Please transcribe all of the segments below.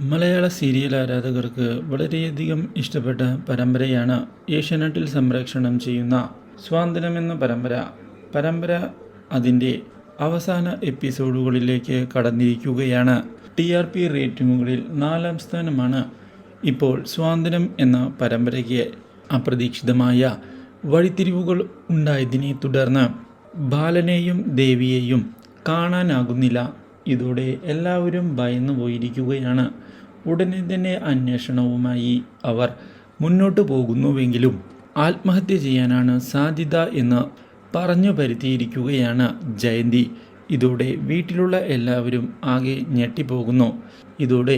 മലയാള serial ആരാധകർക്ക് വളരെയധികം ഇഷ്ടപ്പെട്ട പരമ്പരയാണ് ഏഷ്യാനെറ്റിൽ സംപ്രേക്ഷണം ചെയ്യുന്ന സ്വാതന്ത്ര്യം എന്ന പരമ്പര. പരമ്പര അതിന്റെ അവസാന എപ്പിസോഡുകളിലേക്ക് കടന്നിരിക്കുകയാണ്. ടി ആർ പി റേറ്റിംഗുകളിൽ നാലാം സ്ഥാനമാണ് ഇപ്പോൾ സ്വാതന്ത്ര്യം എന്ന പരമ്പരയ്ക്ക് അപ്രതീക്ഷിതമായ വഴിത്തിരിവുകൾ ഉണ്ടായതിനെ തുടർന്ന് ബാലനെയും ദേവിയെയും കാണാനാകുന്നില്ല. ഇതോടെ എല്ലാവരും ഭയന്നു പോയിരിക്കുകയാണ്. ഉടനെ തന്നെ അന്വേഷണവുമായി അവർ മുന്നോട്ട് പോകുന്നുവെങ്കിലും ആത്മഹത്യ ചെയ്യാനാണ് സാധ്യത എന്ന് പറഞ്ഞു പരുത്തിയിരിക്കുകയാണ് ജയന്തി. ഇതോടെ വീട്ടിലുള്ള എല്ലാവരും ആകെ ഞെട്ടിപ്പോകുന്നു. ഇതോടെ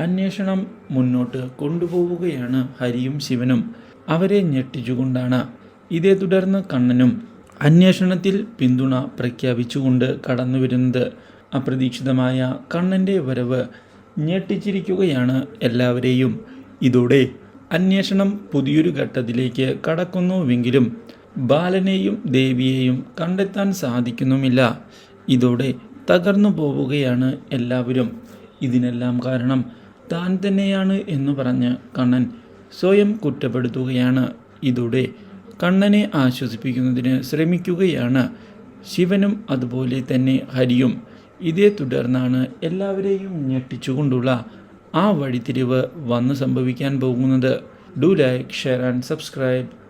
അന്വേഷണം മുന്നോട്ട് കൊണ്ടുപോവുകയാണ് ഹരിയും ശിവനും. അവരെ ഞെട്ടിച്ചുകൊണ്ടാണ്. ഇതേ തുടർന്ന് കണ്ണനും അന്വേഷണത്തിൽ പിന്തുണ പ്രഖ്യാപിച്ചുകൊണ്ട് കടന്നു വരുന്നത് അപ്രതീക്ഷിതമായ കണ്ണന്റെ വരവ് ഞെട്ടിച്ചിരിക്കുകയാണ് എല്ലാവരെയും. ഇതോടെ അന്വേഷണം പുതിയൊരു ഘട്ടത്തിലേക്ക് കടക്കുന്നുവെങ്കിലും ബാലനെയും ദേവിയെയും കണ്ടെത്താൻ സാധിക്കുന്നുമില്ല. ഇതോടെ തകർന്നു പോവുകയാണ് എല്ലാവരും. ഇതിനെല്ലാം കാരണം താൻ തന്നെയാണ് എന്ന് പറഞ്ഞ് കണ്ണൻ സ്വയം കുറ്റപ്പെടുത്തുകയാണ്. ഇതോടെ കണ്ണനെ ആശ്വസിപ്പിക്കുന്നതിന് ശ്രമിക്കുകയാണ്. ശിവനും അതുപോലെ തന്നെ ഹരിയും. ഇതേ തുടർന്നാണ് എല്ലാവരെയും ഞെട്ടിച്ചുകൊണ്ടുള്ള ആ വഴിത്തിരിവ് വന്ന് സംഭവിക്കാൻ പോകുന്നത്. Do like share and subscribe